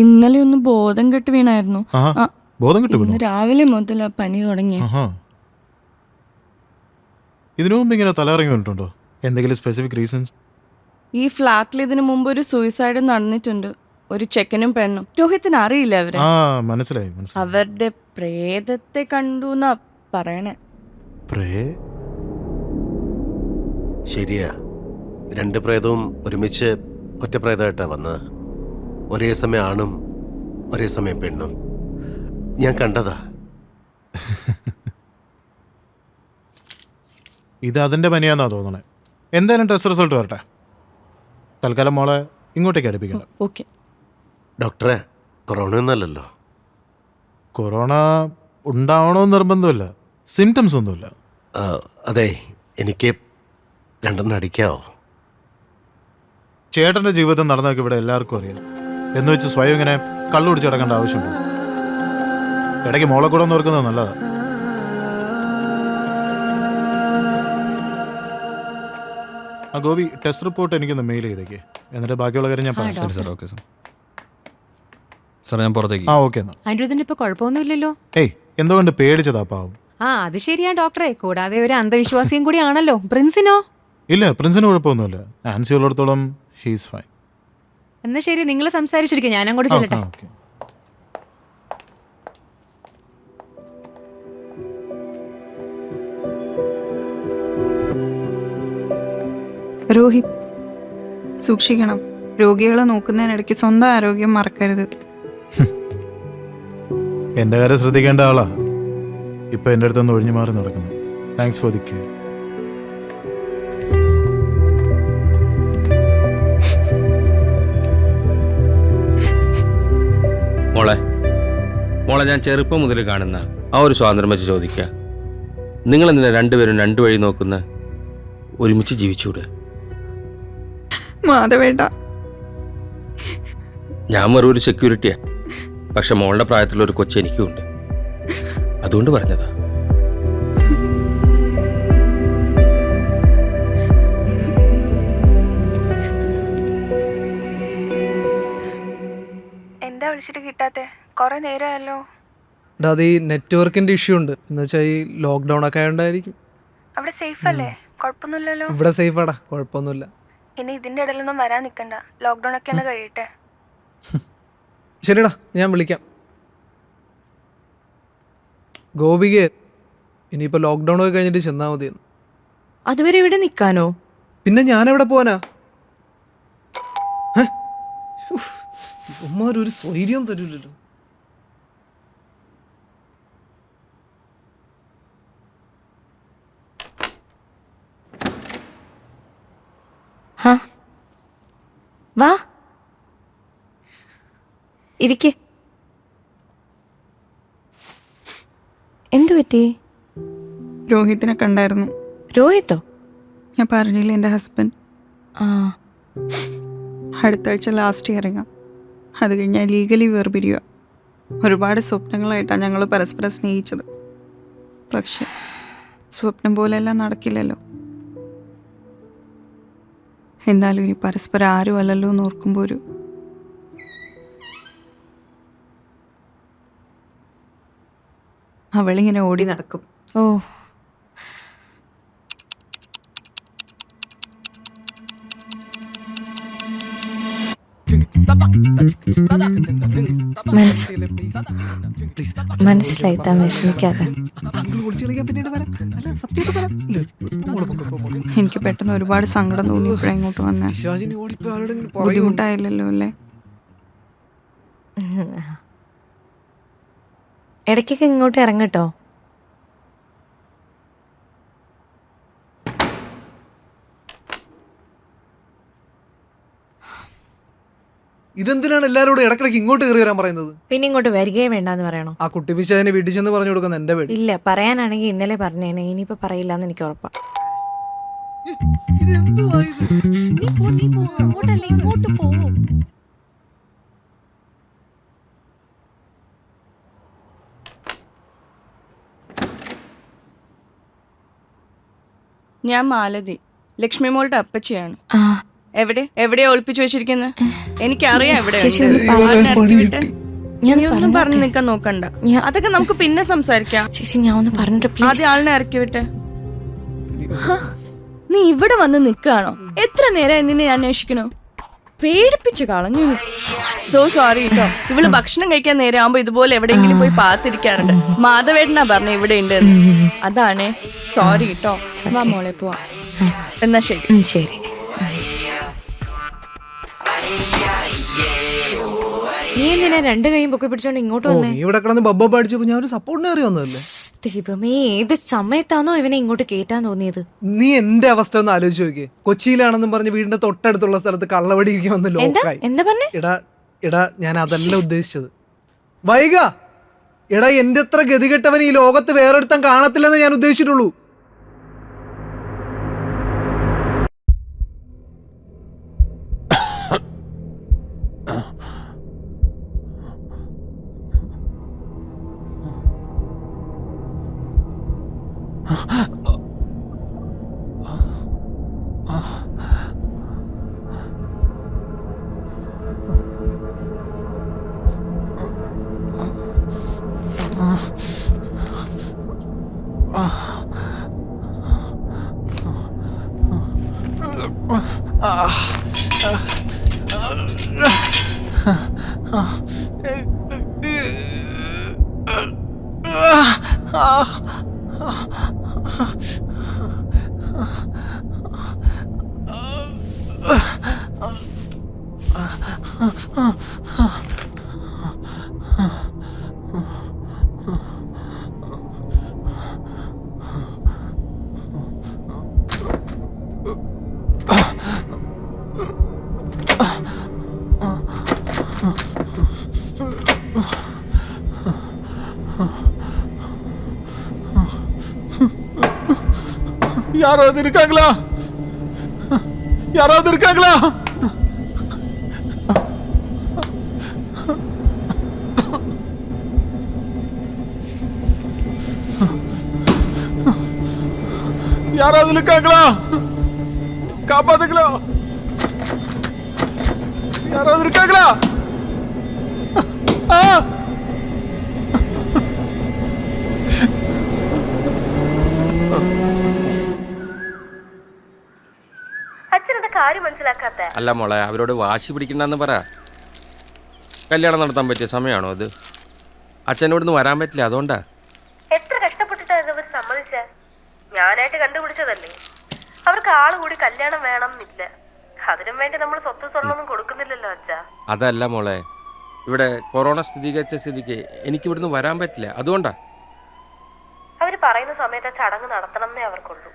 ഇന്നലെ ഒന്ന് ബോധം കെട്ട് വീണായിരുന്നു. ബോധം കെട്ട് വീണു? രാവിലെ മുതൽ ആ പനി തുടങ്ങി. ഇതിനു മുമ്പ് ഇങ്ങനെ തലയിറങ്ങി വന്നിട്ടുണ്ടോ? എന്തെങ്കിലും സ്പെസിഫിക് റീസൺസ് ഈ ഫ്ലാറ്റിൽ ഇതിനു മുമ്പ് ഒരു സൂയിസൈഡ് നടന്നിട്ടുണ്ട്. ഒരു ചെക്കനും പെണ്ണും. രോഹിത്തിന് അറിയില്ല അവരെ. ആ മനസ്സിലായി മനസ്സിലായി. അവരുടെ പ്രേതത്തെ കണ്ടു എന്നാ പറയണേ. പ്രേ? ശരിയാ. രണ്ട് പ്രേതവും ഒരുമിച്ച് ഒറ്റ പ്രേതമായിട്ടാ വന്നത്. ഒരേ സമയം ആണും ഒരേ സമയം പെണ്ണും. ഞാൻ കണ്ടതാ. ഇത് അതിന്റെ പനിയാന്നാ തോന്നണേ. എന്തായാലും ടെസ്റ്റ് റിസൾട്ട് വരട്ടെ. തൽക്കാലം മോളെ ഇങ്ങോട്ടേക്ക് അടുപ്പിക്കണം. ഓക്കെ. ഡോക്ടറെ കൊറോണ ഒന്നല്ലല്ലോ കൊറോണ ഉണ്ടാവണമെന്ന് നിർബന്ധമില്ല. സിംറ്റംസ് ഒന്നുമില്ല. അതെ എനിക്ക് രണ്ടെണ്ണം അടിക്കാവോ? ചേട്ടന്റെ ജീവിതം നടന്നൊക്കെ ഇവിടെ എല്ലാവർക്കും അറിയാം. എന്ന് വെച്ച് സ്വയം ഇങ്ങനെ കള്ളു പിടിച്ച് കിടക്കേണ്ട ആവശ്യമുണ്ട്. ഇടയ്ക്ക് മോളെ കൂടെ ഒന്ന് ഓർക്കുന്നത് നല്ലതാ. ആ ഗോപി ടെസ്റ്റ് റിപ്പോർട്ട് എനിക്കൊന്ന് മെയിൽ ചെയ്തേക്ക്. എന്നിട്ട് ബാക്കിയുള്ള കാര്യം ഞാൻ പറയാം ശരി സാർ ഓക്കെ സാർ സാർ ഞാൻ പുറത്തേക്ക് ആ ഓക്കെ എന്നാ. അനിരുദ്ധിന് ഇപ്പൊ കുഴപ്പമൊന്നുമില്ലല്ലോ? ഏയ് എന്തുകൊണ്ട് പേടിച്ചതാ പാവം? ആ അത് ശരിയാ ഡോക്ടറെ കൂടാതെ ഒരു അന്ധവിശ്വാസിയും കൂടി ആണല്ലോ. പ്രിൻസിനോ? ഇല്ല പ്രിൻസിന് കുഴപ്പമൊന്നുമില്ല. ആൻസി ഉള്ളിടത്തോളം ഹീസ് ഫൈൻ എന്നാ ശരി നിങ്ങൾ സംസാരിച്ചിരിക്കും ഞാൻ അങ്ങോട്ട് ചെല്ലട്ടെ. രോഹിത് സൂക്ഷിക്കണം. രോഗികളെ നോക്കുന്നതിനിടയ്ക്ക് സ്വന്തം ആരോഗ്യം മറക്കരുത്. എന്റെ കാര്യം ശ്രദ്ധിക്കേണ്ട ആളാ. ഇപ്പൊ എന്റെ അടുത്ത് നിന്ന് ഒഴിഞ്ഞു മാറി നടക്കുന്നു. താങ്ക്സ് ഫോർ ദി കെയർ ഞാൻ ചെറുപ്പം മുതൽ കാണുന്ന ആ ഒരു സ്വാതന്ത്ര്യം വെച്ച് ചോദിക്കുക നിങ്ങളെന്തിനാ രണ്ടുപേരും രണ്ടു വഴി നോക്കുന്ന? ഒരുമിച്ച് ജീവിച്ചൂടെ? മാധവേട്ട. ഞാൻ വെറും ഒരു സെക്യൂരിറ്റിയാ പക്ഷെ മോളുടെ പ്രായത്തിലുള്ള ഒരു കൊച്ചു എനിക്കും ഉണ്ട്. അതുകൊണ്ട് പറഞ്ഞതാ. എന്താ വിളിച്ചിട്ട് കിട്ടാത്തെ? കുറെ നേരമായല്ലോ എടാ, അത് ഈ നെറ്റ്വർക്കിന്റെ ഇഷ്യൂ ഉണ്ട്. എന്ന് വെച്ചാൽ ഈ ലോക്ക്ഡൗൺ ഒക്കെ ആയതുകൊണ്ടായിരിക്കും അവിടെ സേഫ് അല്ലേ? കുഴപ്പമൊന്നുമില്ലല്ലോ ഇവിടെ സേഫ് ആടാ കുഴപ്പമൊന്നുമില്ല ഇനി ഇതിന്റെ ഇടയിലൊന്നും വരാൻ നിൽക്കണ്ട ലോക്ക്ഡൗൺ ഒക്കെ ഒന്ന് കഴിയട്ടെ. ശരിടാ ഞാൻ വിളിക്കാം. ഗോപിക ഇനിയിപ്പോൾ ലോക്ക്ഡൗൺ ഒക്കെ കഴിഞ്ഞിട്ട് ചെന്നാൽ മതിയെന്ന്. അതുവരെ ഇവിടെ നിൽക്കാനോ പിന്നെ ഞാൻ എവിടെ പോവാനാ ഉമ്മാരൊരു സ്വൈര്യം തരൂലല്ലോ. ഹാ. വാ. ഇരിക്ക്. എന്തു പറ്റി? രോഹിത്തിനെ കണ്ടായിരുന്നു. രോഹിത്തോ? ഞാൻ പറഞ്ഞില്ല എന്റെ ഹസ്ബൻഡ്. ആ. അടുത്ത ആഴ്ച ലാസ്റ്റ് ഇറങ്ങാം അത് കഴിഞ്ഞാൽ ലീഗലി വേർപിരിയുക ഒരുപാട് സ്വപ്നങ്ങളായിട്ടാണ് ഞങ്ങൾ പരസ്പരം സ്നേഹിച്ചത്. പക്ഷെ സ്വപ്നം പോലെല്ലാം നടക്കില്ലല്ലോ. എന്നാലും ഇനി പരസ്പരം ആരും അല്ലല്ലോ എന്ന് ഓർക്കുമ്പോൾ ഒരു അവളിങ്ങനെ ഓടി നടക്കും. ഓ. മനസ്സിലായി. താൻ വിഷമിക്കാതെ എനിക്ക് പെട്ടെന്ന് ഒരുപാട് സങ്കടം തോന്നി ഇങ്ങോട്ട് വന്നേ. ബുദ്ധിമുട്ടായില്ലല്ലോ അല്ലേ? ഇടയ്ക്കൊക്കെ ഇങ്ങോട്ട് ഇറങ്ങട്ടോ ഇതെന്തിനാണ് എല്ലാരോടും ഇടക്കിടക്ക് ഇങ്ങോട്ട് കയറി വരാൻ പറയുന്നത്? പിന്നെ ഇങ്ങോട്ട് വരികയേ വേണ്ടെന്ന് പറയണോ? ആ കുട്ടി പിശാചിനെ വീട്ടിൽ ചെന്ന് പറഞ്ഞു കൊടുക്കുന്ന എന്റെ വീട് ഇല്ല പറയാനാണെങ്കിൽ ഇന്നലെ പറഞ്ഞേനെ. ഇനിയിപ്പോ പറയില്ല എന്ന് എനിക്ക് ഉറപ്പാ. ഇത്? ഇത്? ഇങ്ങോട്ട് പോവും ഞാൻ മാലതി ലക്ഷ്മി മോളുടെ അപ്പച്ചിയാണ് എവിടെ? എവിടെയാ ഒളിപ്പിച്ചു വെച്ചിരിക്കുന്നത് എനിക്കറിയാം എവിടെ ചേച്ചി ഉണ്ട്. ഒന്ന് പറ. ആളിനെ ഞാൻ ഒന്നും. പറഞ്ഞു നിൽക്കാൻ നോക്കണ്ട. ഞാൻ- അതൊക്കെ നമുക്ക് പിന്നെ സംസാരിക്കാം. ചേച്ചി ഞാൻ ഒന്ന് പറഞ്ഞിട്ട് പ്ലീസ് ആദ്യം ആളിനെ ഇറക്കി വിട്ടെ. ഹ, നീ ഇവിടെ വന്ന് നിൽക്കുകയാണോ? എത്ര നേരം നിന്നെ ഞാൻ അന്വേഷിക്കണു പേടിപ്പിച്ചു കളഞ്ഞു സോ സോറി കേട്ടോ ഇവൾ ഭക്ഷണം കഴിക്കാൻ നേരം ആവുമ്പോ ഇതുപോലെ എവിടെയെങ്കിലും പോയി പാത്തിരിക്കാറുണ്ട്. മാധവേട്ടനാ പറഞ്ഞ ഇവിടെ ഉണ്ട് അതാണേ. സോറി കേട്ടോ വാ മോളെ പോവാ. എന്നാ ശരി. ഉം, ശരി. നീ എന്തിനാ രണ്ട് കൈയും പൊക്കി പിടിച്ചോണ്ട് ഇങ്ങോട്ട് വന്നേ? നീ ഇവിടെ കിടന്ന് ബബ്ബ പഠിച്ചപ്പോ ഞാൻ ഒരു സപ്പോർട്ടിന് കയറി വന്നതല്ലേ? ദൈവമേ ഏത് സമയത്താണോ ഇവനെ ഇങ്ങോട്ട് കേറ്റാൻ തോന്നിയത്? നീ എന്റെ അവസ്ഥ ഒന്ന് ആലോചിച്ച് നോക്കിയേ. കൊച്ചിയിലാണെന്നും പറഞ്ഞ് വീടിന്റെ തൊട്ടടുത്തുള്ള സ്ഥലത്ത് കള്ളവടി വന്ന് ലോക്കായി എന്താ പറഞ്ഞേ? എടാ എടാ ഞാൻ അതല്ല ഉദ്ദേശിച്ചത്. വൈക എടാ എന്റെ അത്ര ഗതികെട്ടവൻ ഈ ലോകത്ത് വേറൊരുത്തൻ കാണത്തില്ലെന്ന് ഞാൻ ഉദ്ദേശിച്ചിട്ടുള്ളൂ. 아, 아, 아, 아, 아, யாராவது இருக்காங்களா? யாராவது இருக்காங்களா? யாராவது இருக்காங்களா? காப்பாத்துக்கலாம் யாராவது இருக்காங்களா? അല്ല മോളെ അവരോട് വാശി പിടിക്കണ്ടെന്ന് പറ. കല്യാണം നടത്താൻ പറ്റിയ സമയമാണോ അത്? അച്ഛനോട് വരാൻ പറ്റില്ല അതുകൊണ്ടാ. എത്ര കഷ്ടപ്പെട്ടിട്ടായിരുന്നു ഇതവർ സമ്മതിച്ച? ഞാനായിട്ട് കണ്ടുപിടിച്ചതല്ലേ? അവർക്ക് ആൾ കൂടി കല്യാണം വേണം എന്നില്ല അതിനും വേണ്ടി നമ്മൾ സ്വത്ത് സ്വർണമൊന്നും കൊടുക്കുന്നില്ലല്ലോ അച്ഛാ. അതല്ല മോളെ ഇവിടെ കൊറോണ സ്ഥിരീകരിച്ച സ്ഥിതിക്ക് എനിക്ക് ഇവിടുന്ന് വരാൻ പറ്റില്ല അതുകൊണ്ടാ. അവർ പറയുന്ന സമയത്ത് ചടങ്ങ് നടത്തണം എന്നേ അവർക്കുള്ളൂ.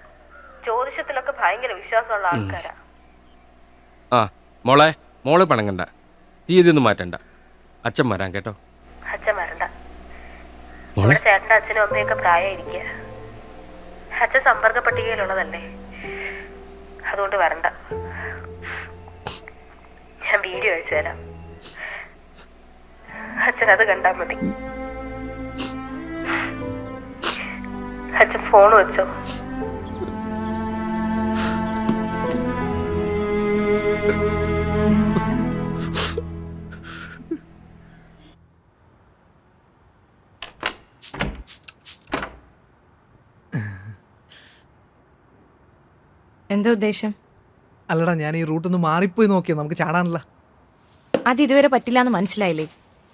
ജ്യോതിഷത്തിലൊക്കെ ഭയങ്കര വിശ്വാസമുള്ള ആൾക്കാരാ. മോളെ മോളെ പണങ്ങണ്ട. തീയതി ഒന്നും മാറ്റണ്ട. അച്ഛൻ വരാൻ കേട്ടോ. അച്ഛൻ വരണ്ട. മോളെ? ഇവിടെ ചേട്ടന്റെ അച്ഛനും അമ്മയൊക്കെ പ്രായമായിരിക്കുക അച്ഛൻ സമ്പർക്ക പട്ടികയിലുള്ളതല്ലേ അതുകൊണ്ട് വരണ്ട. ഞാൻ വീഡിയോ അയച്ചു തരാം. അച്ഛൻ അത് കണ്ടാ മതി. അച്ഛൻ ഫോൺ വെച്ചോ. എന്താ ഉദ്ദേശം? അല്ലടാ ഞാൻ ഈ റൂട്ട് ഒന്ന് മാറിപ്പോയി നോക്കിയാ. നമുക്ക് ചാടാനല്ല. അത് ഇതുവരെ പറ്റില്ല എന്ന് മനസ്സിലായില്ലേ?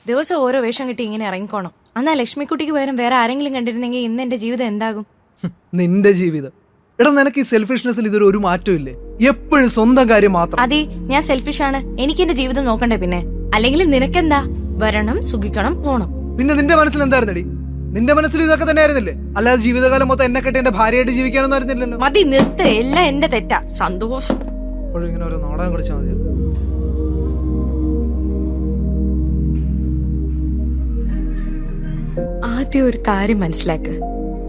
ദിവസം ഓരോ വേഷം കിട്ടി ഇങ്ങനെ ഇറങ്ങിക്കോണം. എന്നാ ലക്ഷ്മിക്കുട്ടിക്ക് പകരം വേറെ ആരെങ്കിലും കണ്ടിരുന്നെങ്കിൽ ഇന്ന് എന്റെ ജീവിതം എന്താകും? ഹും, നിന്റെ ജീവിതം. എടാ നിനക്ക് ഈ സെൽഫിഷ്നെസ്സിൽ ഇതൊരു ഒരു മാറ്റവും ഇല്ലേ എപ്പോഴും സ്വന്തം കാര്യം മാത്രം. അതെ ഞാൻ സെൽഫിഷ് ആണ്. എനിക്ക് എന്റെ ജീവിതം നോക്കണ്ടേ പിന്നെ? അല്ലെങ്കിൽ നിനക്കെന്താ? വരണം സുഖിക്കണം പോണം. പിന്നെ നിന്റെ മനസ്സിൽ എന്തായിരുന്നടി? നിന്റെ മനസ്സിൽ ഇതൊക്കെ തന്നെ ആയിരുന്നില്ലേ അല്ലാതെ ജീവിതകാലം മൊത്തം എന്നെ കെട്ടി എന്റെ ഭാര്യയായിട്ട് ജീവിക്കാനൊന്നും ആയിരുന്നില്ലല്ലോ. മതി നിർത്ത. എല്ലാം എന്റെ തെറ്റാ. സന്തോഷം. എപ്പോഴും ഇങ്ങനെ ഓരോ നാടകം കളിച്ചാൽ മതി ആദ്യം ഒരു കാര്യം മനസ്സിലാക്ക്.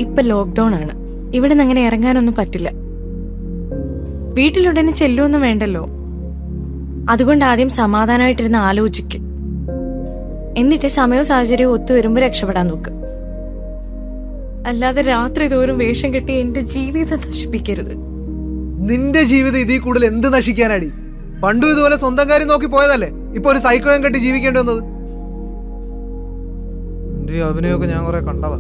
ഇപ്പൊ ലോക്ക്ഡൌൺ ആണ്. ഇവിടെ നിന്ന് അങ്ങനെ ഇറങ്ങാനൊന്നും പറ്റില്ല. വീട്ടിലുടനെ ചെല്ലുമൊന്നും വേണ്ടല്ലോ. അതുകൊണ്ട് ആദ്യം സമാധാനമായിട്ടിരുന്ന് ആലോചിക്ക്. എന്നിട്ട് സമയവും സാഹചര്യവും ഒത്തു വരുമ്പോ രക്ഷപ്പെടാൻ നോക്ക്. അല്ലാതെ രാത്രി തോറും വേഷം കെട്ടി എന്റെ ജീവിതം നശിപ്പിക്കരുത്. നിന്റെ ജീവിതം ഇതിൽ കൂടുതൽ എന്ത് നശിക്കാനാടി? പണ്ടും ഇതുപോലെ സ്വന്തം കാര്യം നോക്കി പോയതല്ലേ? ഇപ്പൊ ഒരു സൈക്കിളും കെട്ടി ജീവിക്കേണ്ടി വന്നത്? അഭിനയമൊക്കെ ഞാൻ കുറെ കണ്ടതാ.